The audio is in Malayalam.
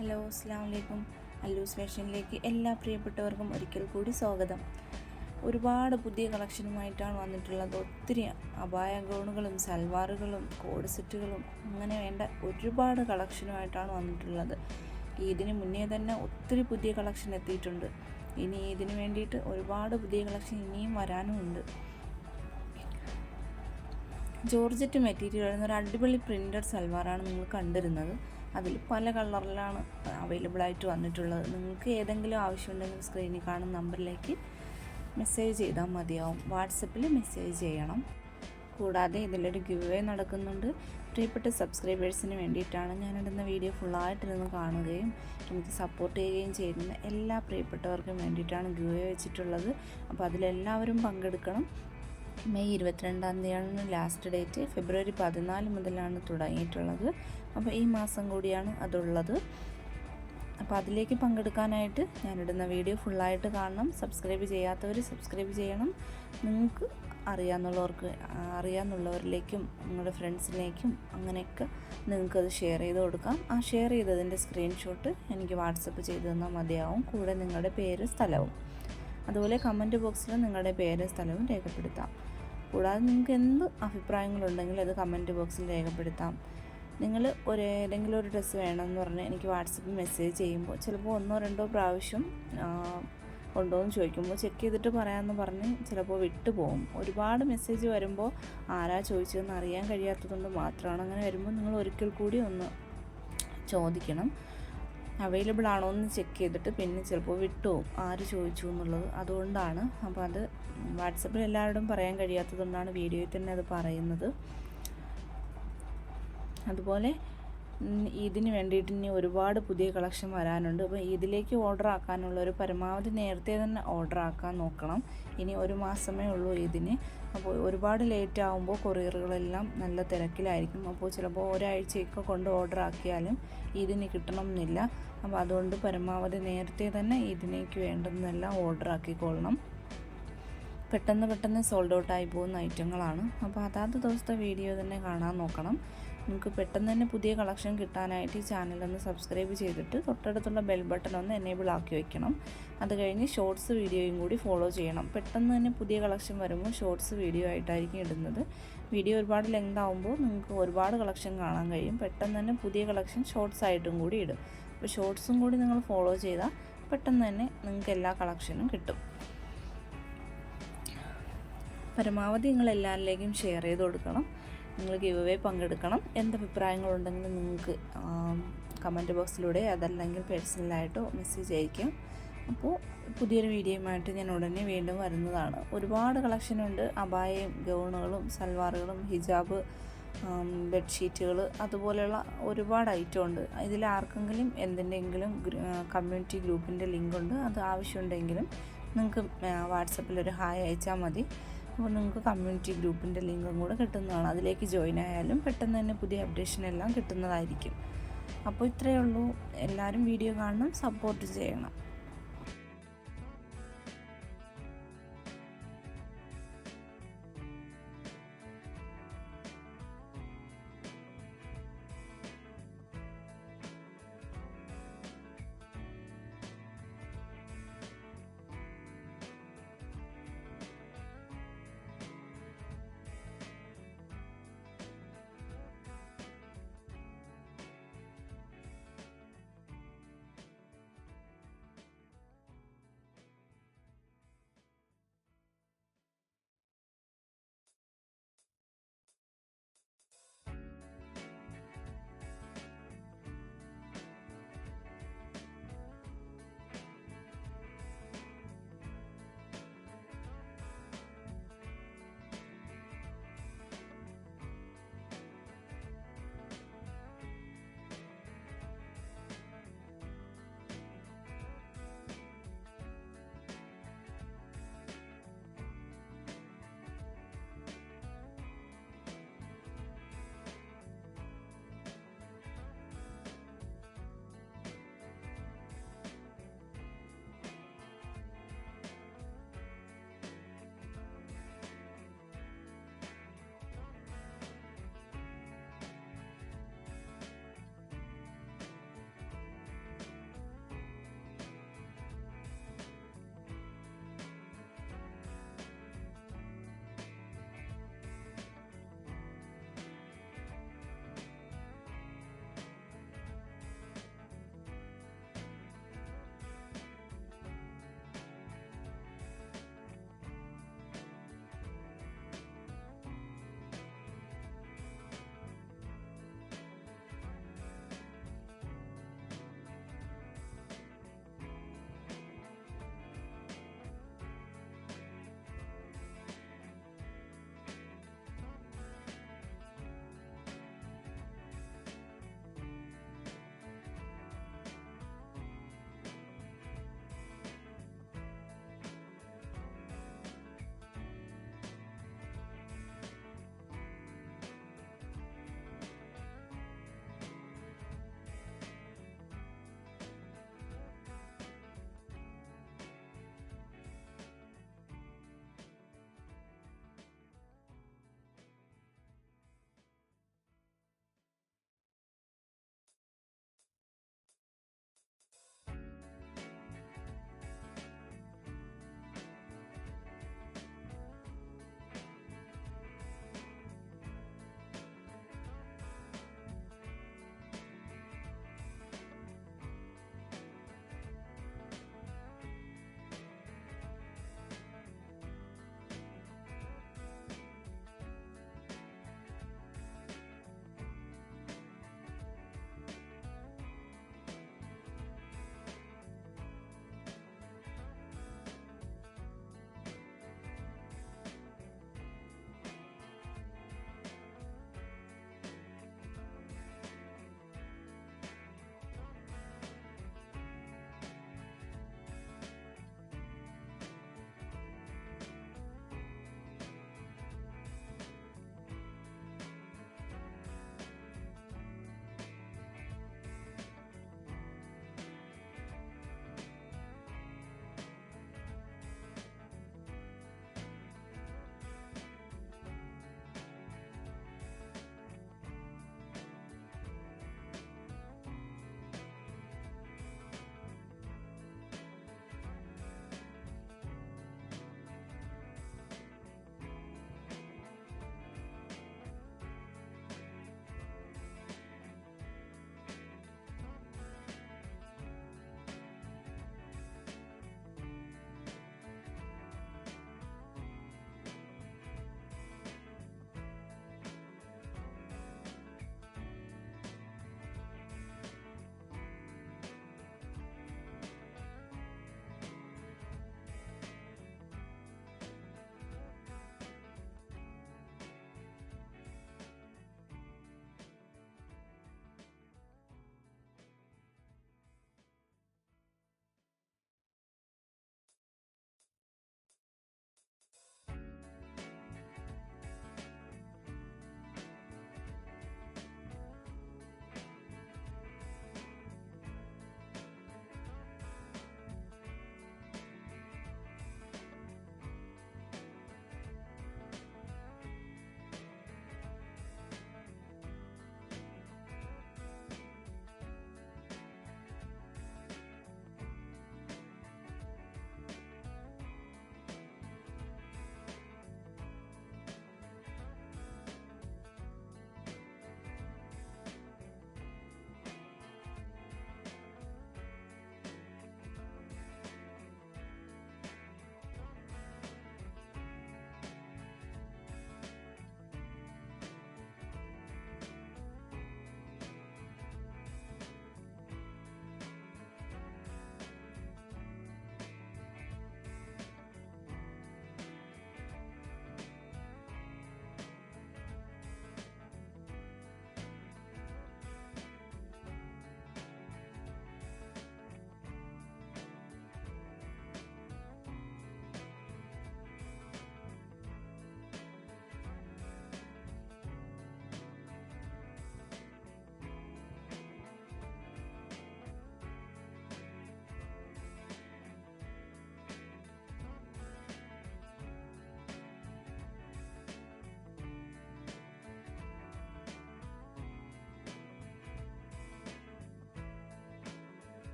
ഹലോ അസ്സാം വലൈക്കും അല്ലൂസ് ഫാഷനിലേക്ക് എല്ലാ പ്രിയപ്പെട്ടവർക്കും ഒരിക്കൽ കൂടി സ്വാഗതം. ഒരുപാട് പുതിയ കളക്ഷനുമായിട്ടാണ് വന്നിട്ടുള്ളത്. ഒത്തിരി അപായ ഗൗണുകളും സൽവാറുകളും കോഡ് സെറ്റുകളും അങ്ങനെ വേണ്ട ഒരുപാട് കളക്ഷനുമായിട്ടാണ് വന്നിട്ടുള്ളത്. ഇതിന് മുന്നേ തന്നെ ഒത്തിരി പുതിയ കളക്ഷൻ എത്തിയിട്ടുണ്ട്. ഇനി ഇതിന് വേണ്ടിയിട്ട് ഒരുപാട് പുതിയ കളക്ഷൻ ഇനിയും വരാനുമുണ്ട്. ജോർജറ്റ് മെറ്റീരിയൽ എന്നൊരു അടിപൊളി പ്രിന്റഡ് സൽവാറാണ് നിങ്ങൾ കണ്ടിരുന്നത്. അതിൽ പല കളറിലാണ് അവൈലബിൾ ആയിട്ട് വന്നിട്ടുള്ളത്. നിങ്ങൾക്ക് ഏതെങ്കിലും ആവശ്യമുണ്ടെങ്കിൽ സ്ക്രീനിൽ കാണുന്ന നമ്പറിലേക്ക് മെസ്സേജ് ചെയ്താൽ മതിയാവും. വാട്സപ്പിൽ മെസ്സേജ് ചെയ്യണം. കൂടാതെ ഇതിലൊരു ഗിവ് നടക്കുന്നുണ്ട്. പ്രിയപ്പെട്ട സബ്സ്ക്രൈബേഴ്സിന് വേണ്ടിയിട്ടാണ് ഞാനിടുന്ന വീഡിയോ ഫുള്ളായിട്ടിരുന്ന് കാണുകയും എനിക്ക് സപ്പോർട്ട് ചെയ്യുകയും ചെയ്യുന്ന എല്ലാ പ്രിയപ്പെട്ടവർക്കും വേണ്ടിയിട്ടാണ് ഗിവ് വെച്ചിട്ടുള്ളത്. അപ്പോൾ അതിലെല്ലാവരും പങ്കെടുക്കണം. മെയ് ഇരുപത്തിരണ്ടാം തീയതിയാണ് ലാസ്റ്റ് ഡേറ്റ് ഫെബ്രുവരി പതിനാല് മുതലാണ് തുടങ്ങിയിട്ടുള്ളത്. അപ്പോൾ ഈ മാസം കൂടിയാണ് അതുള്ളത്. അപ്പോൾ അതിലേക്ക് പങ്കെടുക്കാനായിട്ട് ഞാനിടുന്ന വീഡിയോ ഫുള്ളായിട്ട് കാണണം. സബ്സ്ക്രൈബ് ചെയ്യാത്തവർ സബ്സ്ക്രൈബ് ചെയ്യണം. നിങ്ങൾക്ക് അറിയാമെന്നുള്ളവർക്ക് അറിയാമെന്നുള്ളവരിലേക്കും നിങ്ങളുടെ ഫ്രണ്ട്സിലേക്കും അങ്ങനെയൊക്കെ നിങ്ങൾക്കത് ഷെയർ ചെയ്ത് കൊടുക്കാം. ആ ഷെയർ ചെയ്തതിന്റെ സ്ക്രീൻഷോട്ട് എനിക്ക് വാട്സപ്പ് ചെയ്ത് തന്നാൽ മതിയാവും. കൂടെ നിങ്ങളുടെ പേര് സ്ഥലവും. അതുപോലെ കമന്റ് ബോക്സിൽ നിങ്ങളുടെ പേര് സ്ഥലവും രേഖപ്പെടുത്താം. കൂടാതെ നിങ്ങൾക്ക് എന്ത് അഭിപ്രായങ്ങളുണ്ടെങ്കിലും അത് കമന്റ് ബോക്സിൽ രേഖപ്പെടുത്താം. നിങ്ങൾ ഒരു ഏതെങ്കിലും ഒരു ഡ്രസ്സ് വേണമെന്ന് പറഞ്ഞ് എനിക്ക് വാട്സപ്പിൽ മെസ്സേജ് ചെയ്യുമ്പോൾ ചിലപ്പോൾ ഒന്നോ രണ്ടോ പ്രാവശ്യം ഉണ്ടോ എന്ന് ചോദിക്കുമ്പോൾ ചെക്ക് ചെയ്തിട്ട് പറയാമെന്ന് പറഞ്ഞ് ചിലപ്പോൾ വിട്ടു പോകും. ഒരുപാട് മെസ്സേജ് വരുമ്പോൾ ആരാ ചോദിച്ചതെന്ന് അറിയാൻ കഴിയാത്തതുകൊണ്ട് മാത്രമാണ് അങ്ങനെ വരുമ്പോൾ നിങ്ങൾ ഒരിക്കൽ കൂടി ഒന്ന് ചോദിക്കണം. അവൈലബിൾ ആണോ എന്ന് ചെക്ക് ചെയ്തിട്ട് പിന്നെ ചിലപ്പോൾ വിട്ടുപോകും ആര് ചോദിച്ചു എന്നുള്ളത് അതുകൊണ്ടാണ്. അപ്പോൾ അത് വാട്സപ്പിൽ എല്ലാവരോടും പറയാൻ കഴിയാത്തതുകൊണ്ടാണ് വീഡിയോയിൽ തന്നെ അത് പറയുന്നത്. അതുപോലെ ഇതിന് വേണ്ടിയിട്ട് ഇനി ഒരുപാട് പുതിയ കളക്ഷൻ വരാനുണ്ട്. അപ്പോൾ ഇതിലേക്ക് ഓർഡർ ആക്കാനുള്ള ഒരു പരമാവധി നേരത്തെ തന്നെ ഓർഡർ ആക്കാൻ നോക്കണം. ഇനി ഒരു മാസമേ ഉള്ളൂ ഇതിന്. അപ്പോൾ ഒരുപാട് ലേറ്റ് ആകുമ്പോൾ കൊറിയറുകളെല്ലാം നല്ല തിരക്കിലായിരിക്കും. അപ്പോൾ ചിലപ്പോൾ ഒരാഴ്ചയൊക്കെ കൊണ്ട് ഓർഡർ ആക്കിയാലും ഇതിന് കിട്ടണം എന്നില്ല അപ്പോൾ അതുകൊണ്ട് പരമാവധി നേരത്തെ തന്നെ ഇതിനേക്ക് വേണ്ടുന്നതെല്ലാം ഓർഡർ ആക്കിക്കൊള്ളണം പെട്ടെന്ന് പെട്ടെന്ന് സോൾഡ് ഔട്ട് ആയി പോകുന്ന ഐറ്റങ്ങളാണ്. അപ്പോൾ അതാത് ദിവസത്തെ വീഡിയോ തന്നെ കാണാൻ നോക്കണം. നിങ്ങൾക്ക് പെട്ടെന്ന് തന്നെ പുതിയ കളക്ഷൻ കിട്ടാനായിട്ട് ഈ ചാനൽ ഒന്ന് സബ്സ്ക്രൈബ് ചെയ്തിട്ട് തൊട്ടടുത്തുള്ള ബെൽ ബട്ടൺ ഒന്ന് എനേബിൾ ആക്കി വെക്കണം. അത് കഴിഞ്ഞ് ഷോർട്സ് വീഡിയോയും കൂടി ഫോളോ ചെയ്യണം. പെട്ടെന്ന് തന്നെ പുതിയ കളക്ഷൻ വരുമ്പോൾ ഷോർട്സ് വീഡിയോ ആയിട്ടായിരിക്കും ഇടുന്നത്. വീഡിയോ ഒരുപാട് ലെങ്ത് ആകുമ്പോൾ നിങ്ങൾക്ക് ഒരുപാട് കളക്ഷൻ കാണാൻ കഴിയും. പെട്ടെന്ന് തന്നെ പുതിയ കളക്ഷൻ ഷോർട്സ് ആയിട്ടും കൂടി ഇടും. അപ്പോൾ ഷോർട്സും കൂടി നിങ്ങൾ ഫോളോ ചെയ്താൽ പെട്ടെന്ന് തന്നെ നിങ്ങൾക്ക് എല്ലാ കളക്ഷനും കിട്ടും. പരമാവധി നിങ്ങൾ എല്ലാവരിലേക്കും ഷെയർ ചെയ്ത് കൊടുക്കണം. നിങ്ങൾ ഗിവ് അവേ പങ്കെടുക്കണം. എന്ത് അഭിപ്രായങ്ങളുണ്ടെങ്കിലും നിങ്ങൾക്ക് കമന്റ് ബോക്സിലൂടെ അതല്ലെങ്കിൽ പേഴ്സണലായിട്ടോ മെസ്സേജ് അയക്കും അപ്പോൾ പുതിയൊരു വീഡിയോയുമായിട്ട് ഞാൻ ഉടനെ വീണ്ടും വരുന്നതാണ്. ഒരുപാട് കളക്ഷനുണ്ട് അബായയും ഗൗണുകളും സൽവാറുകളും ഹിജാബ് ബെഡ്ഷീറ്റുകൾ അതുപോലെയുള്ള ഒരുപാട് ഐറ്റം ഉണ്ട്. ഇതിൽ ആർക്കെങ്കിലും എന്തിന്റെങ്കിലും കമ്മ്യൂണിറ്റി ഗ്രൂപ്പിന്റെ ലിങ്ക് ഉണ്ട്. അത് ആവശ്യമുണ്ടെങ്കിലും നിങ്ങൾക്ക് വാട്സപ്പിൽ ഒരു ഹായ് അയച്ചാൽ മതി. അപ്പോൾ നിങ്ങൾക്ക് കമ്മ്യൂണിറ്റി ഗ്രൂപ്പിന്റെ ലിങ്കും കൂടെ കിട്ടുന്നതാണ്. അതിലേക്ക് ജോയിൻ ആയാലും പെട്ടെന്ന് തന്നെ പുതിയ അപ്ഡേഷൻ എല്ലാം കിട്ടുന്നതായിരിക്കും. അപ്പോൾ ഇത്രയേ ഉള്ളൂ. എല്ലാവരും വീഡിയോ കാണണം സപ്പോർട്ട് ചെയ്യണം.